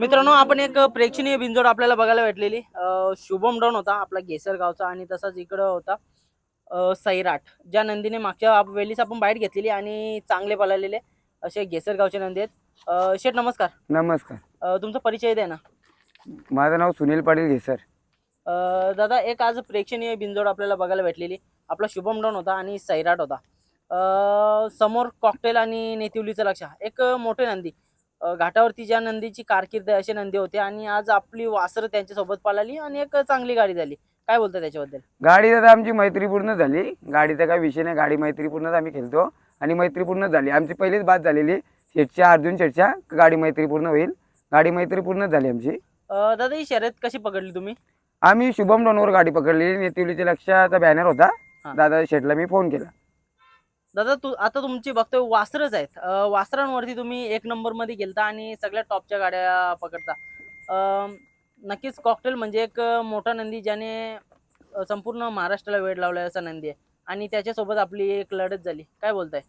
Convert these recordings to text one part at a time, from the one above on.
मित्रांनो आपण एक प्रेक्षणीय बिंजोड आपल्याला बघायला भेटलेली. शुभम डॉन होता आपला गेसर गावचा आणि तसाच इकडं होता सैराट ज्या नंदीने मागच्या आप- वेळीच आपण बाईट घेतलेली आणि चांगले पळालेले असे गेसर गावचे नंदी आहेत. शेठ नमस्कार. नमस्कार. तुमचा परिचय द्या ना. माझं नाव सुनील पाटील घेसर. दादा एक आज प्रेक्षणीय बिंजोड आपल्याला बघायला भेटलेली. आपला शुभम डॉन होता आणि सैराट होता. समोर कॉकटेल आणि नेतिवलीचं लक्ष. एक मोठे नंदी. घाटावरती ज्या नंदीची कारकीर्द असे नंदी होते आणि आज आपली वासरं त्यांच्यासोबत पळाली आणि एक चांगली गाडी झाली. काय बोलता त्याच्याबद्दल? गाडी तर आमची मैत्रीपूर्ण झाली. गाडीचा काही विषय नाही. गाडी मैत्रीपूर्णच आम्ही खेळतो आणि मैत्रीपूर्ण झाली. आमची पहिलीच बात झालेली शेटच्या अर्जुन शेटच्या गाडी मैत्रीपूर्ण होईल. गाडी मैत्रीपूर्णच झाली आमची. दादा ही शर्यत कशी पकडली तुम्ही? आम्ही शुभम डोनवर गाडी पकडली नेतिवलीच्या लक्षाचा बॅनर होता. दादा शेटला मी फोन केला. दादा तू आता तुमची बघतोय वासरच आहेत. वासरांवरती तुम्ही एक नंबरमध्ये गेलता आणि सगळ्या टॉपच्या गाड्या पकडता. नक्कीच कॉकटेल म्हणजे एक मोठा नंदी ज्याने संपूर्ण महाराष्ट्राला वेळ लावलाय असा नंदी आहे. आणि त्याच्यासोबत आपली एक लढत झाली. काय बोलताय?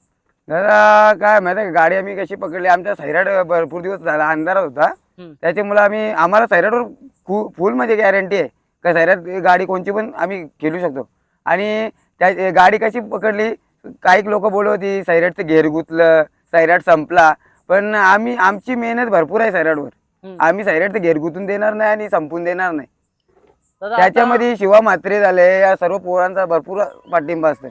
दादा काय माहिती गाडी आम्ही कशी पकडली? आमच्या सैराट भरपूर दिवस झाला अंधारात होता. त्याच्यामुळे आम्ही आम्हाला सैराटवर फुल म्हणजे गॅरंटी आहे का सैराट गाडी कोणची पण आम्ही खेळू शकतो. आणि त्या गाडी कशी पकडली? काही लोक बोलत होती सैराटचं घेर गुतलं सैराट संपला. पण आम्ही आमची मेहनत भरपूर आहे सैराटवर. हम्म. आम्ही सैराटचं घेर गुतून देणार नाही आणि संपून देणार नाही. त्याच्यामध्ये शिवा म्हात्रे झाले या सर्व पोरांचा भरपूर पाठिंबा असतो.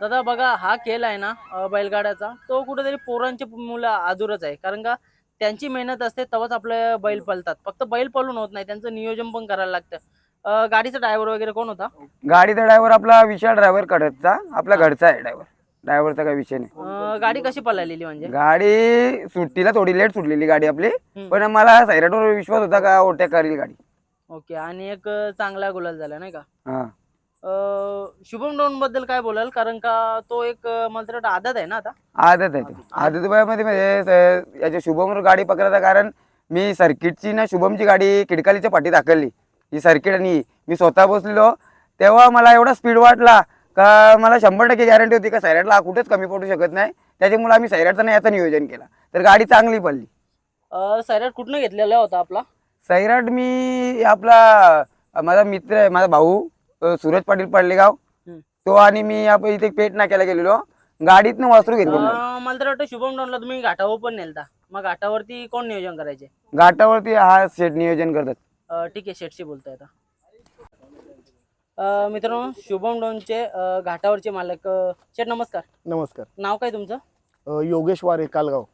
दादा बघा हा खेळ आहे ना बैलगाड्याचा तो कुठेतरी पोरांच्या मुलं आदूरच आहे. कारण का त्यांची मेहनत असते तेव्हाच आपले बैल पळतात. फक्त बैल पळून होत नाही त्यांचं नियोजन पण करायला लागतं. अं, गाडीचा ड्रायव्हर वगैरे कोण होता? गाडीचा ड्रायव्हर आपला विशाल ड्रायव्हर कडचा आपला घरचा आहे ड्रायव्हर. ड्रायव्हरचा काही विषय नाही. अं, गाडी कशी पळालेली म्हणजे? गाडी सुट्टीला थोडी लेट सुटलेली गाडी आपली. पण मला सैराटवर विश्वास होता का ओट्या करेल गाडी. ओके आणि एक अं, चांगला गुलाल झाला नाही का? हा. अं, शुभम डोनबद्दल काय बोलाल? कारण का तो एक अं, मला तर वाटतं आदत आहे ना आता? आदत आहे तो. आदत वयामध्ये म्हणजे स- याच्या शुभमवर गाडी पकडायचं कारण मी सर्किटची ना शुभमची गाडी खिडकालीच्या पाठी दाखवली. ही सर्किट आणि. मी स्वतः बसलेलो. तेव्हा मला एवढा स्पीड वाटला का मला शंभर टक्के गॅरंटी होती का सैराटला हा कुठेच कमी पडू शकत नाही. त्याच्यामुळे आम्ही सैराटचं नाही याचं नियोजन केलं. तर गाडी चांगली पडली. सैराट कुठनं घेतलेला होता आपला? सैराट मी आपला माझा मित्र आहे माझा भाऊ सूरज पाटील पडलेगाव. तो आणि मी आपण इथे पेट नाक्याला गेलेलो. गाडीतनं वासरू घेतलो मला तर वाटतं शुभम डोनला तुम्ही घाटावर पण नेलता. मग घाटावरती कोण नियोजन करायचे? घाटावरती हा सेट नियोजन करतात. ठीक आहे शेटशी बोलतोय आता. मित्रांनो शुभम डोनचे घाटावरचे मालक. शेठ नमस्कार. नमस्कार. नाव काय तुमचं? अ, योगेश वारे कालगाव.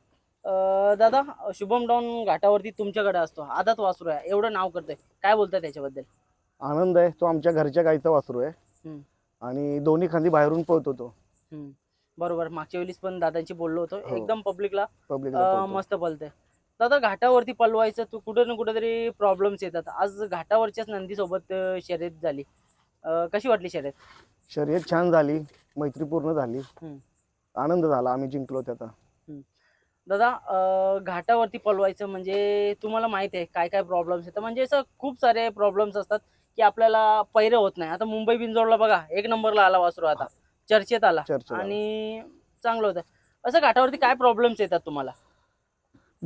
अ, दादा शुभम डॉन घाटावरती तुमच्याकडे असतो. आदात वासरू आहे. एवढं नाव करतोय. काय बोलताय त्याच्याबद्दल? आनंद आहे. तो आमच्या घरच्या गाईचा वासरू आहे. हम्म. आणि दोन्ही खांदी बाहेरून पळतो तो. हम्म. बरोबर. मागच्या वेळीच पण दादांशी बोललो होतो. हो. एकदम पब्लिकला पब्लिकला मस्त पलतंय दादा घाटावरती पलवायचं तू कुठे ना कुठेतरी प्रॉब्लेम्स येतात. आज घाटावरच्याच नंदीसोबत अ, शर्यत झाली. अ, कशी वाटली शर्यत? शर्यत छान झाली मैत्रीपूर्ण झाली. हम्म. आनंद झाला आम्ही जिंकलो त्याचा. दादा अं, घाटावरती पळवायचं म्हणजे तुम्हाला माहीत आहे काय काय प्रॉब्लेम्स येतात. म्हणजे असं खूप सारे प्रॉब्लेम्स असतात की आपल्याला पैरे होत नाही. आता मुंबई बिंजोडला बघा एक नंबरला आला वासरू आता. चर्चेत आला. चर्चा आणि चांगलं होतं. असं घाटावरती काय प्रॉब्लेम्स येतात तुम्हाला?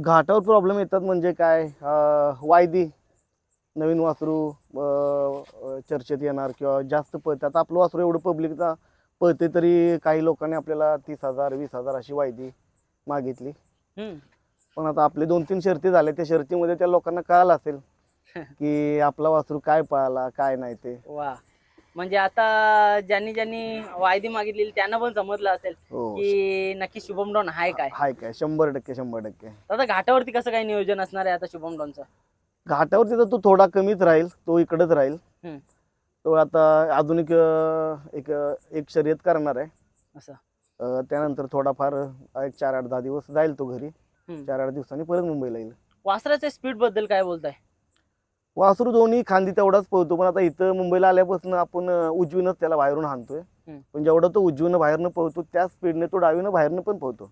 घाटावर प्रॉब्लेम येतात म्हणजे काय? वायदी नवीन वासरू चर्चेत येणार किंवा जास्त पळतात. आपलं वासरू एवढं पब्लिकचा पळते तरी काही लोकांनी आपल्याला तीस हजार वीस हजार अशी वायदी मागितली. पण आता आपले दोन तीन शर्ती झाले. त्या शर्तीमध्ये त्या लोकांना कळालं असेल की आपला वासरू काय पळाला काय नाही ते. वा. म्हणजे आता ज्यांनी ज्यांनी वायदी मागितलेली त्यांना पण समजलं असेल हो की नक्की शुभम डॉन हाय काय? हाय काय? शंभर टक्के शंभर टक्के. दादा घाटावरती कसं काय नियोजन असणार आहे आता शुभम डॉनचं? घाटावरती तर तो थोडा कमीच राहील तो इकडंच राहील. हम्म. तो आता आधुनिक अं, एक एक शर्यत करणार आहे. असं. अं, त्यानंतर थोडाफार एक चार आठ दहा दिवस जाईल तो घरी. हम्म. चार आठ दिवसांनी परत मुंबईला येईल. वासराच्या स्पीडबद्दल काय बोलताय? वासरू दोन्ही खांदी तेवढाच पळतो पण आता इथं मुंबईला आल्यापासून आपण उजवीनच त्याला बाहेरून हाणतोय. पण जेवढा तो उजवीनं बाहेरनं पळतो त्या स्पीडने तो डावीनं बाहेरनं पण पळतो.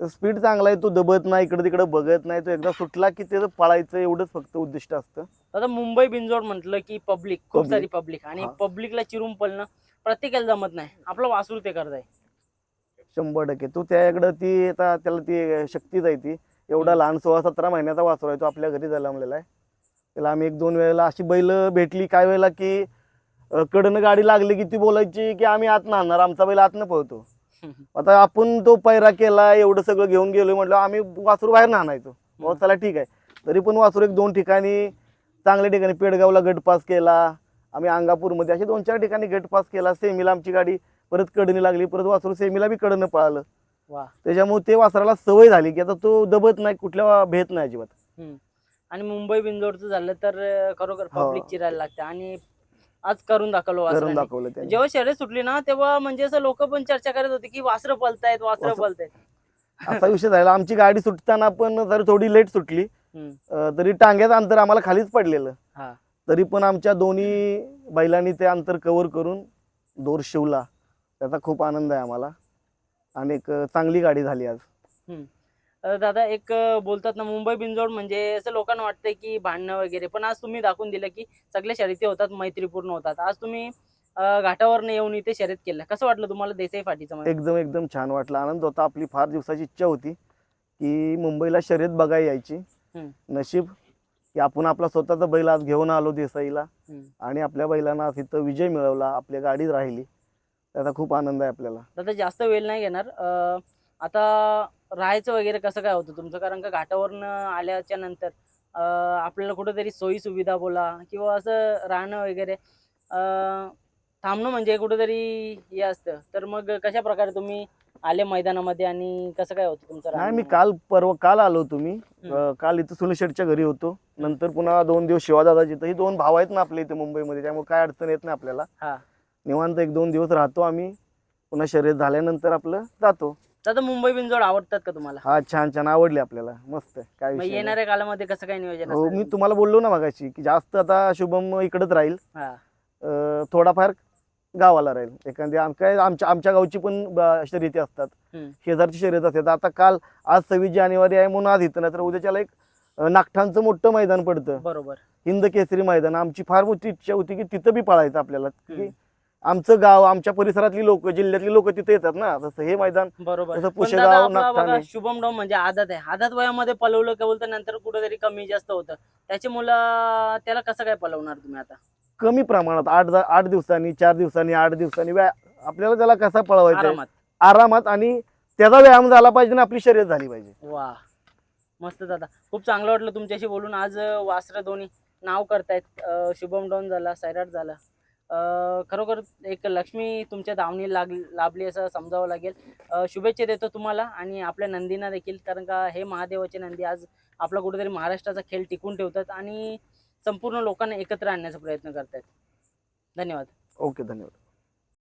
स्पीड चांगला आहे तो दबत नाही इकडे तिकडे बघत नाही तो एकदा सुटला की त्याचं पळायचं एवढंच फक्त उद्दिष्ट असतं आता मुंबई बिंजोड म्हटलं की पब्लिक खूप. सारी पब्लिक आणि. पब्लिकला चिरून पळणं प्रत्येकाला जमत नाही आपलं वासरू ते करत आहे शंभर टक्के तो त्याकडं ती आता त्याला ती शक्तीच आहे ती एवढा. लहान सोळा सतरा महिन्याचा वासरू आहे तो आपल्या घरी जन्मलेला आहे त्याला आम्ही एक दोन वेळेला अशी बैल भेटली काय वेळेला की कडनं गाडी लागली की ती बोलायची की आम्ही आत नाहणार आमचा बैल आतनं पळतो. आता आपण तो पैरा केला एवढं सगळं घेऊन गेलो म्हटलं आम्ही वासरू बाहेर नाहायचो हो चला ठीक आहे. तरी पण वासरू एक दोन ठिकाणी चांगल्या ठिकाणी पेडगावला गट पास केला. आम्ही अंगापूरमध्ये असे दोन चार ठिकाणी गट पास केला. सेमीला आमची गाडी परत कडणी लागली परत वासरू सेमीला बी कडनं पळालं. वा. त्याच्यामुळे ते वासराला सवय झाली की आता तो दबत नाही कुठल्या भेट नाही अजिबात. आणि मुंबई बिंदोडचं झालं तर खरोखर हो. पब्लिक चिरायला लागते. आणि आज करून दाखवलं करून वासराने. दाखवलं त्याने. जेव्हा शर्यत सुटली ना तेव्हा म्हणजे असं लोक पण चर्चा करत होते की वासरं पलतायत वासरं वासरं- पलतायत असा विषय झाला आमची गाडी सुटताना पण जर थोडी लेट सुटली हम्म. अं, तरी टांग्याचं अंतर आम्हाला खालीच पडलेलं. हा. तरी पण आमच्या दोन्ही बैलांनी ते अंतर कव्हर करून दोर शिवला. त्याचा खूप आनंद आहे आम्हाला. आणि एक अं, चांगली गाडी झाली आज. दादा एक बोलतात ना मुंबई बिंजोड म्हणजे असं लोकांना वाटतंय की भांडणं वगैरे. पण आज तुम्ही दाखवून दिलं की सगळ्या शर्यती होतात मैत्रीपूर्ण होतात. आज तुम्ही अं, घाटावरनं येऊन इथे शर्यत केलं कसं वाटलं तुम्हाला देसाई फाटीचं? एकदम एकदम छान वाटलं. आनंद होता. आपली फार दिवसाची इच्छा होती की मुंबईला शर्यत बघायला यायची. नशीब की आपण आपला स्वतःचा बैल आज घेऊन आलो देसाईला. आणि आपल्या बैलांना आज इथं विजय मिळवला आपल्या गाडीत राहिली. त्याचा खूप आनंद आहे आपल्याला. दादा जास्त वेळ नाही घेणार. आता राहायचं वगैरे कसं काय होतं तुमचं? कारण का घाटावरनं आल्याच्यानंतर आपल्याला कुठेतरी सोयी सुविधा बोला किंवा असं राहणं वगैरे थांबणं म्हणजे कुठेतरी हे असतं. तर मग कशा प्रकारे तुम्ही आले मैदानामध्ये आणि कसं काय होतं तुमचं नाही मी? काल परवा काल आलो तुम्ही काल इथं सुनील घरी होतो. नंतर पुन्हा दोन दिवस शिवादादाची इथं. ही दोन भाव आहेत ना आपल्या इथे मुंबईमध्ये त्यामुळे काय अडचण येत नाही आपल्याला. हा. निवांत एक दोन दिवस राहतो आम्ही. पुन्हा शर्यत झाल्यानंतर आपलं जातो. दादा मुंबई बिनजोड आवडतात का तुम्हाला? हा छान छान. आवडली आपल्याला. मस्त आहे. काय मग विषय नाही. येणाऱ्या काळामध्ये कसं काय नियोजन हो असेल? मी तुम्हाला बोललो ना मगाशी की जास्त आता शुभम इकडेच राहील. हा. अं, थोडाफार गावाला राहील. एखादी आम काय आमच्या आमच्या गावची पण ब- शर्यती असतात. हम्म. शेजारची शर्यत असतात आता काल आज सव्वीस जानेवारी आहे म्हणून आज इथं नाही तर उद्याच्याला एक अं, नागठांचं मोठं मैदान पडतं. बरोबर. हिंद केसरी मैदान. आमची फार मोठी इच्छा होती की तिथं बी पळायचं आपल्याला. हम्म. आमचं गाव आमच्या परिसरातली लोक जिल्ह्यातली लोक तिथे येतात ना. तसं हे मैदान बरोबर. जसं पण पुशेगाव, दादा आपला बघा नागठाणे. शुभम डाव म्हणजे आदत आहे. आदत वयामध्ये पलवलं का बोलतं नंतर कुठेतरी कमी जास्त होतं. त्याची मुलं त्याला कसं काय पलवणार तुम्ही आता? कमी प्रमाणात आठ आठ दिवसांनी चार दिवसांनी आठ दिवसांनी व्या- आपल्याला त्याला कसा पळवायचा आहे? आरामात. आरामात आणि त्याचा व्यायाम झाला पाहिजे आणि आपली शर्यत झाली पाहिजे. वा. मस्त दादा. खूप चांगलं वाटलं तुमच्याशी बोलून. आज वासरं दोन्ही नाव करतायत. अं, शुभम डॉन झाला सैराट झाला. खरोखर एक लक्ष्मी तुमच्या दावणी लाग लाभली असं समजावं लागेल. शुभेच्छा देतो तुम्हाला आणि आपल्या नंदींना देखील कारण का हे महादेवाचे नंदी आज आपला कुठेतरी महाराष्ट्राचा खेळ टिकून ठेवतात आणि संपूर्ण लोकांना एकत्र आणण्याचा प्रयत्न करतात धन्यवाद. ओके धन्यवाद.